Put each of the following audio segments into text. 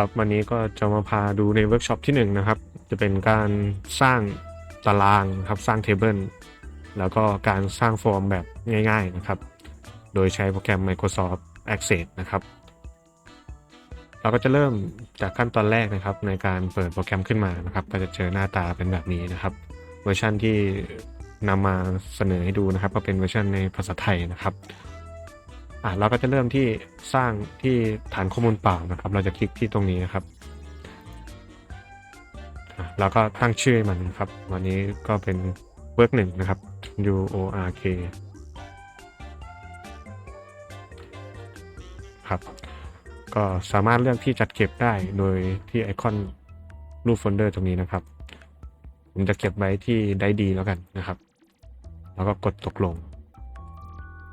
ครับวันนี้ก็จะมาพาดูในเวิร์กช็อปที่1นงนะครับ จะเป็นการสร้างตารางครับสร้างเทเบิลแล้วก็การสร้างฟอร์มแบบง่าย ๆนะครับ โดยใช้โปรแกรม Microsoft Access นะครับ เราก็จะเริ่มจากขั้นตอนแรกนะครับ ในการเปิดโปรแกรมขึ้นมานะครับ ก็จะเจอหน้าตาเป็นแบบนี้นะครับ เวอร์ชันที่นำมาเสนอให้ดูนะครับ ก็เป็นเวอร์ชันในภาษาไทยนะครับ อะเราก็จะเริ่มที่สร้างที่ฐานข้อมูลเปล่านะครับ เราจะคลิกที่ตรงนี้นะครับอะเราก็ตั้งชื่อมันนะครับ วันนี้ก็เป็นเวิร์กหนึ่งนะครับ U O R K ครับ ก็สามารถเลือกที่จัดเก็บได้โดยที่ไอคอนรูปโฟลเดอร์ตรงนี้นะครับ ผมจะเก็บไว้ที่ได้ดีแล้วกันนะครับ แล้วก็กดตกลง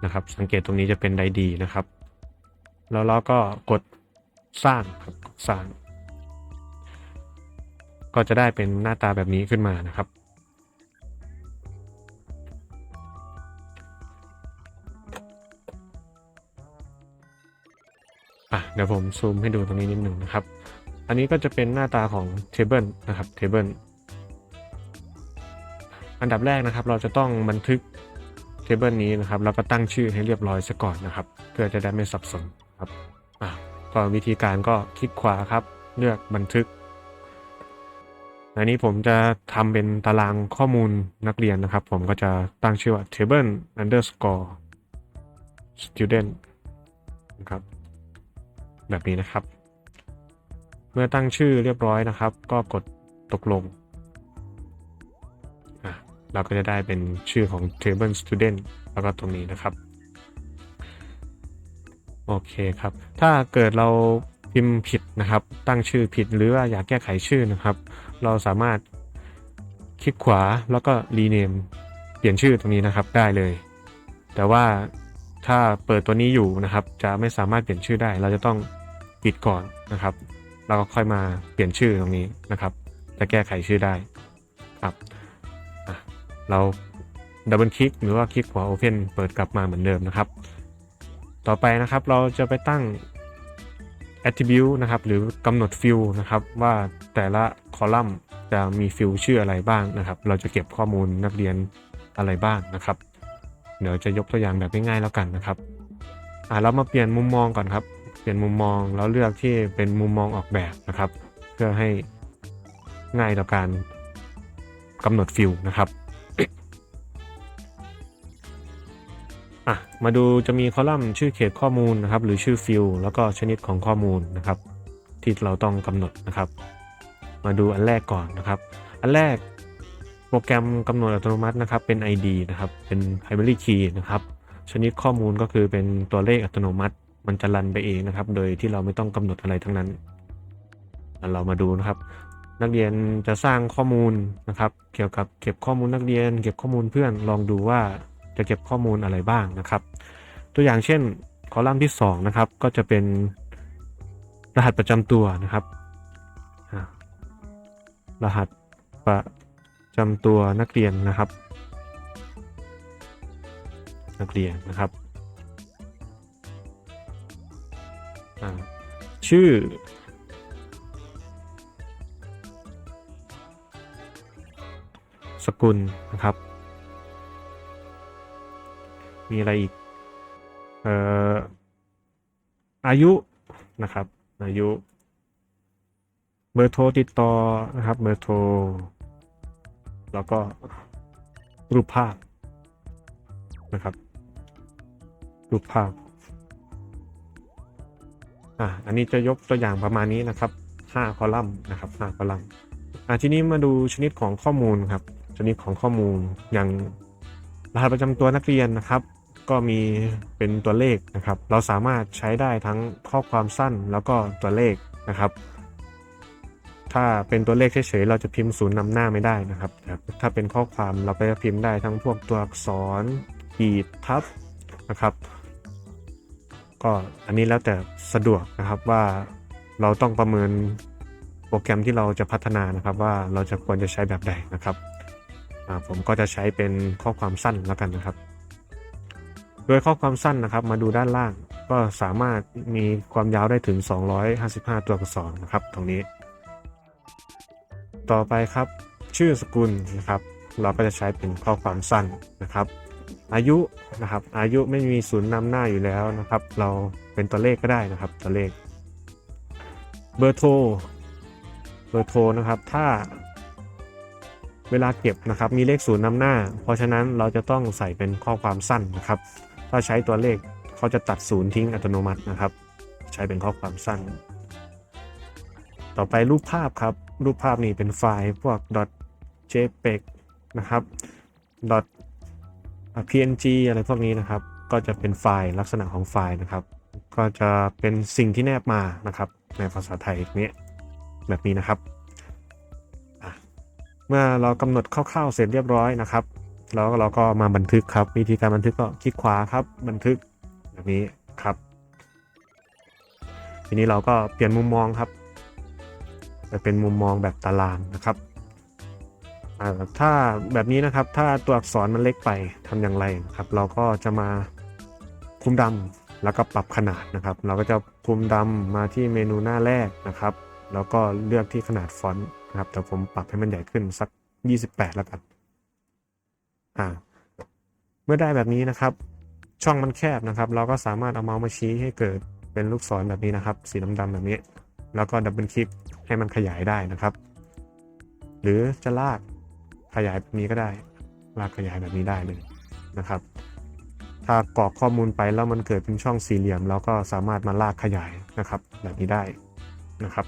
นะครับ สังเกตตรงนี้จะเป็นไดดีนะครับ แล้วเราก็กดสร้างครับกดสร้าง ก็จะได้เป็นหน้าตาแบบนี้ขึ้นมานะครับ อะเดี๋ยวผมซูมให้ดูตรงนี้นิดหนึ่งนะครับ อันนี้ก็จะเป็นหน้าตาของ Table นะครับ Table อันดับแรกนะครับเราจะต้องบันทึก เทเบิลนี้นะครับแล้วก็ตั้งชื่อให้เรียบร้อยซะก่อนนะครับ เพื่อจะได้ไม่สับสนครับอะก็วิธีการก็คลิกขวาครับ เลือกบันทึกอันนี้ผมจะทำเป็นตารางข้อมูลนักเรียนนะครับ ผมก็จะตั้งชื่อว่า table underscore student นะครับ แบบนี้นะครับ เมื่อตั้งชื่อเรียบร้อยนะครับ ก็กดตกลง เราก็จะได้เป็นชื่อของ table student แล้วก็ตรงนี้นะครับ โอเคครับ ถ้าเกิดเราพิมพ์ผิดนะครับ ตั้งชื่อผิดหรือว่าอยากแก้ไขชื่อนะครับ เราสามารถคลิกขวาแล้วก็ rename เปลี่ยนชื่อตรงนี้นะครับได้เลย แต่ว่าถ้าเปิดตัวนี้อยู่นะครับ จะไม่สามารถเปลี่ยนชื่อได้ เราจะต้องปิดก่อนนะครับเราก็ค่อยมาเปลี่ยนชื่อตรงนี้นะครับ จะแก้ไขชื่อได้ครับ เราดับเบิลคลิกหรือว่าคลิกขวา Open เปิดกลับมาเหมือนเดิมนะครับ ต่อไปนะครับเราจะไปตั้ง attribute นะครับหรือกำหนดฟิลนะครับว่าแต่ละคอลัมน์จะมีฟิลชื่ออะไรบ้างนะครับ เราจะเก็บข้อมูลนักเรียนอะไรบ้างนะครับ เดี๋ยวจะยกตัวอย่างแบบง่ายๆแล้วกันนะครับอ่าเรามาเปลี่ยนมุมมองก่อนครับ เปลี่ยนมุมมองแล้วเลือกที่เป็นมุมมองออกแบบนะครับ เพื่อให้ง่ายต่อการกำหนดฟิลนะครับ อะมาดูจะมีคอลัมน์ชื่อเขตข้อมูลนะครับหรือชื่อฟิลแล้วก็ชนิดของข้อมูลนะครับ ที่เราต้องกำหนดนะครับ มาดูอันแรกก่อนนะครับ อันแรกโปรแกรมกำหนดอัตโนมัตินะครับ เป็น ID นะครับเป็น primary key นะครับชนิดข้อมูลก็คือเป็นตัวเลขอัตโนมัติ มันจะรันไปเองนะครับ โดยที่เราไม่ต้องกำหนดอะไรทั้งนั้นแล้วเรามาดูนะครับ นักเรียนจะสร้างข้อมูลนะครับ เกี่ยวกับเก็บข้อมูลนักเรียน เก็บข้อมูลเพื่อนลองดูว่า จะเก็บข้อมูลอะไรบ้างนะครับ ตัวอย่างเช่นคอลัมน์ที่2นะครับก็จะเป็นรหัสประจำตัวนะครับรหัสประจำตัวนักเรียนนะครับ นักเรียนนะครับชื่อ สกุลนะครับ มีอะไรอีก เอ่อ อายุนะครับ อายุ เบอร์โทรติดต่อนะครับ เบอร์โทร แล้วก็รูปภาพนะครับ รูปภาพ อะ อันนี้จะยกตัวอย่างประมาณนี้นะครับ 5 คอลัมน์นะครับ 5 คอลัมน์ อะ ทีนี้มาดูชนิดของข้อมูลครับ ชนิดของข้อมูลอย่างรหัสประจำตัวนักเรียนนะครับ ก็มีเป็นตัวเลขนะครับ เราสามารถใช้ได้ทั้งข้อความสั้นแล้วก็ตัวเลขนะครับ ถ้าเป็นตัวเลขเฉยๆเราจะพิมพ์ศูนย์นำหน้าไม่ได้นะครับ ถ้าเป็นข้อความเราก็จะพิมพ์ได้ทั้งพวกตัวอักษรขีดทับนะครับ ก็อันนี้แล้วแต่สะดวกนะครับว่าเราต้องประเมินโปรแกรมที่เราจะพัฒนานะครับ ว่าเราจะควรจะใช้แบบใดนะครับผมก็จะใช้เป็นข้อความสั้นแล้วกันนะครับ โดยข้อความสั้นนะครับมาดูด้านล่าง ก็สามารถมีความยาวได้ถึง 255 ตัวอักษรนะครับ ตรงนี้ ต่อไปครับ ชื่อสกุลนะครับ เราก็จะใช้เป็นข้อความสั้นนะครับ อายุนะครับ อายุไม่มีศูนย์นำหน้าอยู่แล้วนะครับ เราเป็นตัวเลขก็ได้นะครับ ตัวเลข เบอร์โทร เบอร์โทรนะครับ ถ้าเวลาเก็บนะครับมีเลขศูนย์นำหน้า เพราะฉะนั้นเราจะต้องใส่เป็นข้อความสั้นนะครับ ถ้าใช้ตัวเลขเขาจะตัดศูนย์ทิ้งอัตโนมัตินะครับ ใช้เป็นข้อความสั้น ต่อไปรูปภาพครับ รูปภาพนี่เป็นไฟล์พวก .jpeg นะครับ .png อะไรพวกนี้นะครับ ก็จะเป็นไฟล์ลักษณะของไฟล์นะครับ ก็จะเป็นสิ่งที่แนบมานะครับ ในภาษาไทยนี้แบบนี้นะครับ เมื่อเรากำหนดคร่าวๆเสร็จเรียบร้อยนะครับ แล้วเราก็มาบันทึกครับ วิธีการบันทึกก็คลิกขวาครับ บันทึกแบบนี้ครับ ทีนี้เราก็เปลี่ยนมุมมองครับไปเป็นมุมมองแบบตารางนะครับถ้าแบบนี้นะครับถ้าตัวอักษรมันเล็กไปทำอย่างไรครับ เราก็จะมาคุมดำแล้วก็ปรับขนาดนะครับ เราก็จะคุมดำมาที่เมนูหน้าแรกนะครับ แล้วก็เลือกที่ขนาดฟอนต์นะครับแต่ผมปรับให้มันใหญ่ขึ้นสัก 28 แล้วกัน อ่า เมื่อได้แบบนี้นะครับ ช่องมันแคบนะครับ เราก็สามารถเอาเมาส์มาชี้ให้เกิดเป็นลูกศรแบบนี้นะครับ สีดำๆแบบนี้ แล้วก็ดับเบิลคลิกให้มันขยายได้นะครับ หรือจะลากขยายแบบนี้ก็ได้ ลากขยายแบบนี้ได้เลยนะครับ ถ้ากรอกข้อมูลไปแล้วมันเกิดเป็นช่องสี่เหลี่ยมเราก็สามารถมาลากขยายนะครับ แบบนี้ได้นะครับ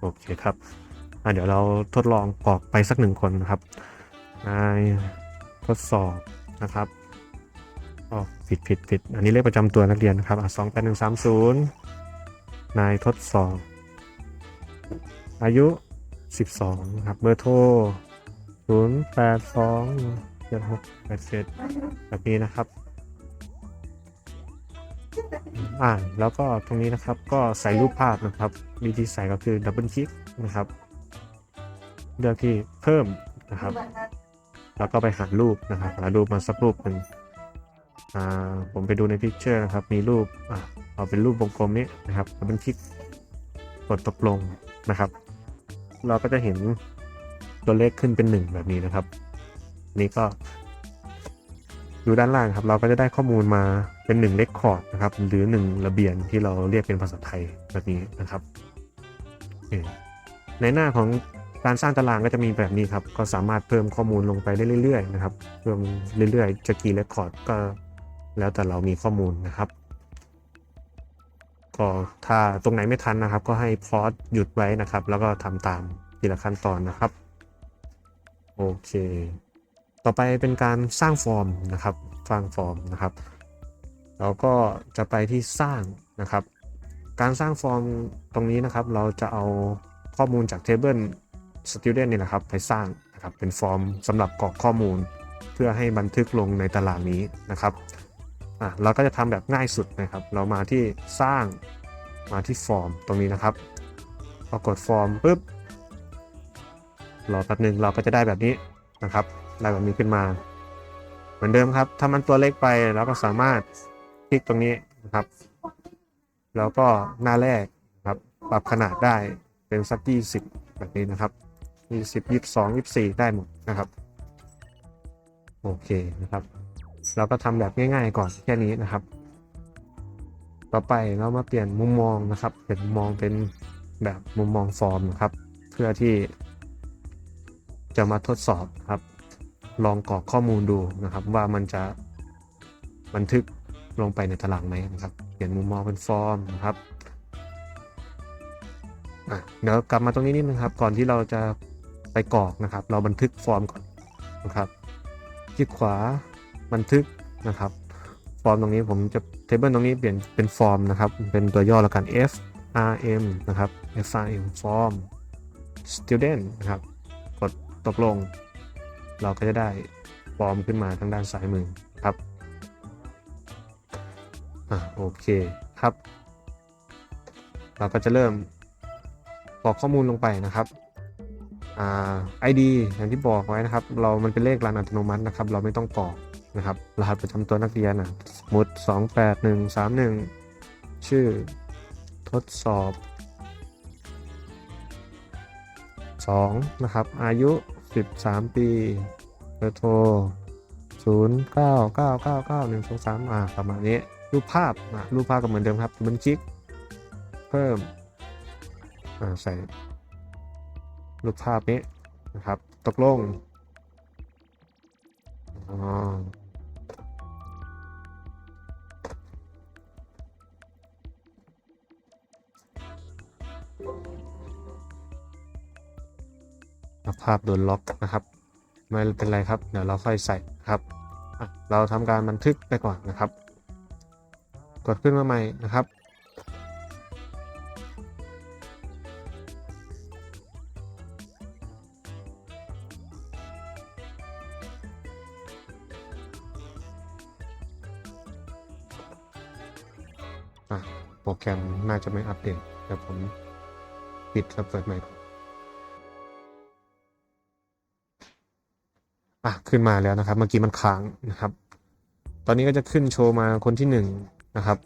โอเคครับเดี๋ยวเราทดลองกรอกไปสักหนึ่งคนนะครับนา ทดสอบนะครับอ๋อผิดผิดผิดอันนี้เลขประจำตัวนักเรียนนะครับอะสองแปดหนึ่งสามศูนย์นายทดสอบ อายุ 12นะครับเบอร์โทร0 8 2 7 6 8 7แบบนี้นะครับ อ่าแล้วก็ตรงนี้นะครับก็ใส่รูปภาพนะครับวิธีใส่ก็คือดับเบิลคลิกนะครับ เลือกที่เพิ่มนะครับ แล้วก็ไปหารูปนะครับหารูปมาสักรูปหนึ่งอ่าผมไปดูในพิกเจอร์นะครับ มีรูปอ่าเอาเป็นรูปวงกลมนี้นะครับดับเบิลคลิกกดตกลงนะครับ เราก็จะเห็นตัวเลขขึ้นเป็นหนึ่งแบบนี้นะครับ นี่ก็ดูด้านล่างครับ เราก็จะได้ข้อมูลมาเป็นหนึ่งเลคคอร์ดนะครับ หรือหนึ่งระเบียนที่เราเรียกเป็นภาษาไทยแบบนี้นะครับ ในหน้าของ การสร้างตารางก็จะมีแบบนี้ครับ ก็สามารถเพิ่มข้อมูลลงไปได้เรื่อยๆนะครับ เพิ่มเรื่อยๆ จะกี่เลคคอร์ดก็แล้วแต่เรามีข้อมูลนะครับ ก็ถ้าตรงไหนไม่ทันนะครับ ก็ให้พอสหยุดไว้นะครับ แล้วก็ทำตามทีละขั้นตอนนะครับ โอเค ต่อไปเป็นการสร้างฟอร์มนะครับ สร้างฟอร์มนะครับ เราก็จะไปที่สร้างนะครับ การสร้างฟอร์มตรงนี้นะครับ เราจะเอาข้อมูลจาก Table Student นี่แหละครับไปสร้างนะครับเป็นฟอร์มสำหรับกรอกข้อมูล เพื่อให้บันทึกลงในตารางนี้นะครับอะเราก็จะทำแบบง่ายสุดนะครับ เรามาที่สร้างมาที่ฟอร์มตรงนี้นะครับพอกดฟอร์มปุ๊บรอแป๊บหนึ่งเราก็จะได้แบบนี้นะครับได้แบบนี้ขึ้นมา เหมือนเดิมครับ ถ้ามันตัวเล็กไปเราก็สามารถคลิกตรงนี้นะครับ แล้วก็หน้าแรกนะครับ ปรับขนาดได้เป็นสักยี่สิบแบบนี้นะครับ ยี่สิบยี่สิบสองยี่สิบสี่ได้หมดนะครับ โอเคนะครับ เราก็ทำแบบง่าย ๆ ก่อนแค่นี้นะครับ ต่อไปเรามาเปลี่ยนมุมมองนะครับ เป็นมุมมองเป็นแบบมุมมองฟอร์มนะครับ เพื่อที่ จะมาทดสอบครับ ลองกรอกข้อมูลดูนะครับ ว่ามันจะบันทึกลงไปในตารางไหมนะครับ เปลี่ยนมุมมองเป็นฟอร์มนะครับเดี๋ยวกลับมาตรงนี้นิดนึงครับ ก่อนที่เราจะ ไปกรอกนะครับ เราบันทึกฟอร์มก่อนนะครับคลิกขวาบันทึกนะครับ ฟอร์มตรงนี้ผมจะเทเบิลตรงนี้เปลี่ยนเป็นฟอร์มนะครับ เป็นตัวย่อแล้วกัน F R M นะครับ F R M form student นะครับ กดตกลง เราก็จะได้ฟอร์มขึ้นมาทางด้านซ้ายมือครับอ่าโอเคครับ เราก็จะเริ่มกรอกข้อมูลลงไปนะครับ อ่า ID อย่างที่บอกไว้นะครับ เรามันเป็นเลขรันอัตโนมัตินะครับ เราไม่ต้องกรอกนะครับ รหัสประจำตัวนักเรียนนะสมมุดสองแปดหนึ่งสามหนึ่งชื่อทดสอบสองนะครับ อายุสิบสามปีเบอร์โทรศูนย์เก้าเก้าเก้าเก้าหนึ่งสองสามอ่าประมาณนี้ รูปภาพอะรูปภาพก็เหมือนเดิมครับมันคลิก เพิ่ม อ่า ใส่ รูปภาพนี้นะครับ ตกลงภาพโดนล็อกนะครับ ไม่เป็นไรครับ เดี๋ยวเราค่อยใส่ครับ เราทำการบันทึกไปก่อนนะครับ กดขึ้นมาใหม่นะครับ อะโปรแกรมน่าจะไม่อัปเดตเดี๋ยวผมปิดแล้วเปิดใหม่ก่อนอะขึ้นมาแล้วนะครับ เมื่อกี้มันค้างนะครับ ตอนนี้ก็จะขึ้นโชว์มาคนที่หนึ่งนะครับ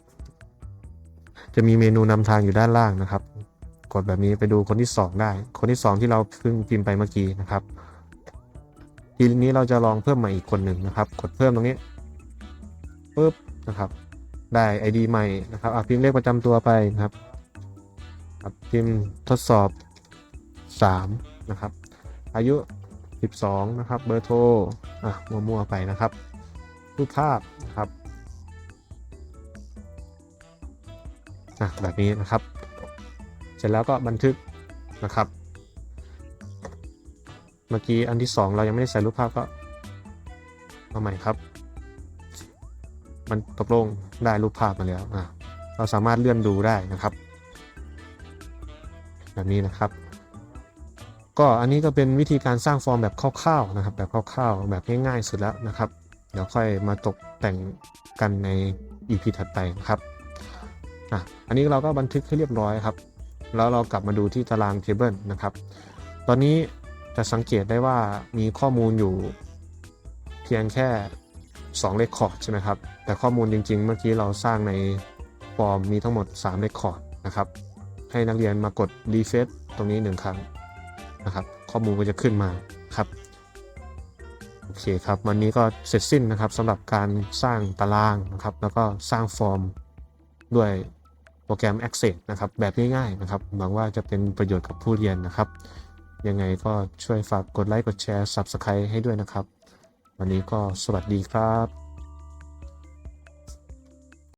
จะมีเมนูนำทางอยู่ด้านล่างนะครับ กดแบบนี้ไปดูคนที่สองได้ คนที่สองที่เราเพิ่งพิมพ์ไปเมื่อกี้นะครับ ทีนี้เราจะลองเพิ่มม่อีกคนหนึ่งนะครับ กดเพิ่มตรงนี้ปุ๊บนะครับ ได้ ID ใหม่นะครับอะพิมพ์เลขประจำตัวไปนะครับครับพิมพ์ทดสอบ 3 นะครับ อายุ 12 นะครับ เบอร์โทรอะมั่วๆไปนะครับรูปภาพนะครับอะแบบนี้นะครับ เสร็จแล้วก็บันทึกนะครับ เมื่อกี้อันที่ 2 เรายังไม่ได้ใส่รูปภาพก็มาใหม่ครับ มันตกลงได้รูปภาพมาแล้วอะเราสามารถเลื่อนดูได้นะครับ แบบนี้นะครับ ก็อันนี้ก็เป็นวิธีการสร้างฟอร์มแบบคร่าวๆนะครับ แบบคร่าวๆแบบง่ายๆสุดแล้วนะครับ เดี๋ยวค่อยมาตกแต่งกันใน EP ถัดไปนะครับอะอันนี้เราก็บันทึกให้เรียบร้อยครับ แล้วเรากลับมาดูที่ตารางเทเบิลนะครับ ตอนนี้จะสังเกตได้ว่ามีข้อมูลอยู่ เพียงแค่ 2เลคคอร์ดใช่ไหมครับ แต่ข้อมูลจริงๆ เมื่อกี้เราสร้างในฟอร์มมีทั้งหมด3เลคคอร์ดนะครับ ให้นักเรียนมากด refresh ตรงนี้ 1 ครั้งนะครับ ข้อมูลก็จะขึ้นมาครับ โอเคครับ วันนี้ก็เสร็จสิ้นนะครับสำหรับการสร้างตารางนะครับ แล้วก็สร้างฟอร์มด้วยโปรแกรม Access นะครับ แบบง่ายๆนะครับ หวังว่าจะเป็นประโยชน์กับผู้เรียนนะครับ ยังไงก็ช่วยฝากกดไลค์ กดแชร์ Subscribe ให้ด้วยนะครับ วันนี้ก็สวัสดีครับ